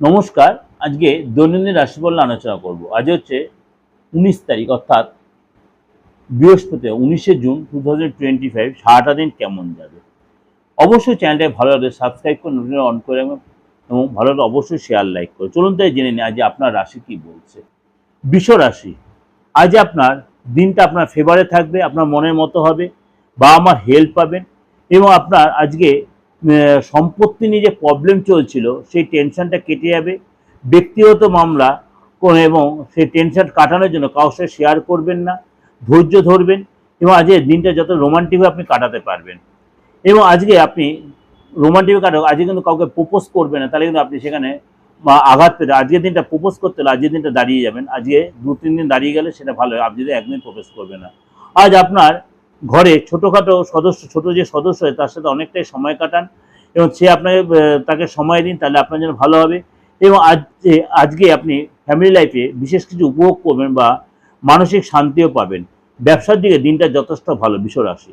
নমস্কার, আজকে দৈনন্দিন রাশিফল আলোচনা করব। আজ হচ্ছে উনিশ তারিখ, অর্থাৎ বৃহস্পতি, উনিশে June two thousand twenty five সারাটা দিন কেমন যাবে? অবশ্যই চ্যানেলটাকে ভালো লাগলে সাবস্ক্রাইব করে নোটিফিকেশন অন করে এবং ভালো লাগলে অবশ্যই শেয়ার লাইক করে। চলুন তাই জেনে নিই, আজ আপনার রাশি কি বলছে। বিষ রাশি, আজ আপনার দিনটা আপনার ফেভারে থাকবে, আপনার মনের মতো হবে, বা আমার হেল্প পাবেন এবং আপনার আজকে সম্পত্তি নিয়ে যে প্রবলেম চলছিল, সেই টেনশনটা কেটে যাবে। ব্যক্তিগত মামলা এবং সেই টেনশন কাটানোর জন্য কারোর সাথে শেয়ার করবেন না, ধৈর্য ধরবেন এবং আজকে দিনটা যত রোমান্টিকভাবে আপনি কাটাতে পারবেন। এবং আজকে আপনি রোমান্টিক কাটাও আজকে কিন্তু কাউকে প্রপোজ করবেন না, তাহলে কিন্তু আপনি সেখানে আঘাত পেতে আজকের দিনটা প্রোপোজ করতে হলে আজকের দিনটা দাঁড়িয়ে যাবেন। আজকে দু তিন দিন দাঁড়িয়ে গেলে সেটা ভালো হয়, আপনি যদি একদিন প্রপোজ করবেন না। আজ আপনার ঘরে ছোটোখাটো সদস্য, ছোট যে সদস্য হয় তার সাথে অনেকটাই সময় কাটান এবং সে আপনাকে তাকে সময় দিন, তাহলে আপনার জন্য ভালো হবে। এবং আজ আজকে আপনি ফ্যামিলি লাইফে বিশেষ কিছু উপভোগ করবেন বা মানসিক শান্তিও পাবেন। ব্যবসার দিকে দিনটা যথেষ্ট ভালো, বিশ্বরাশি।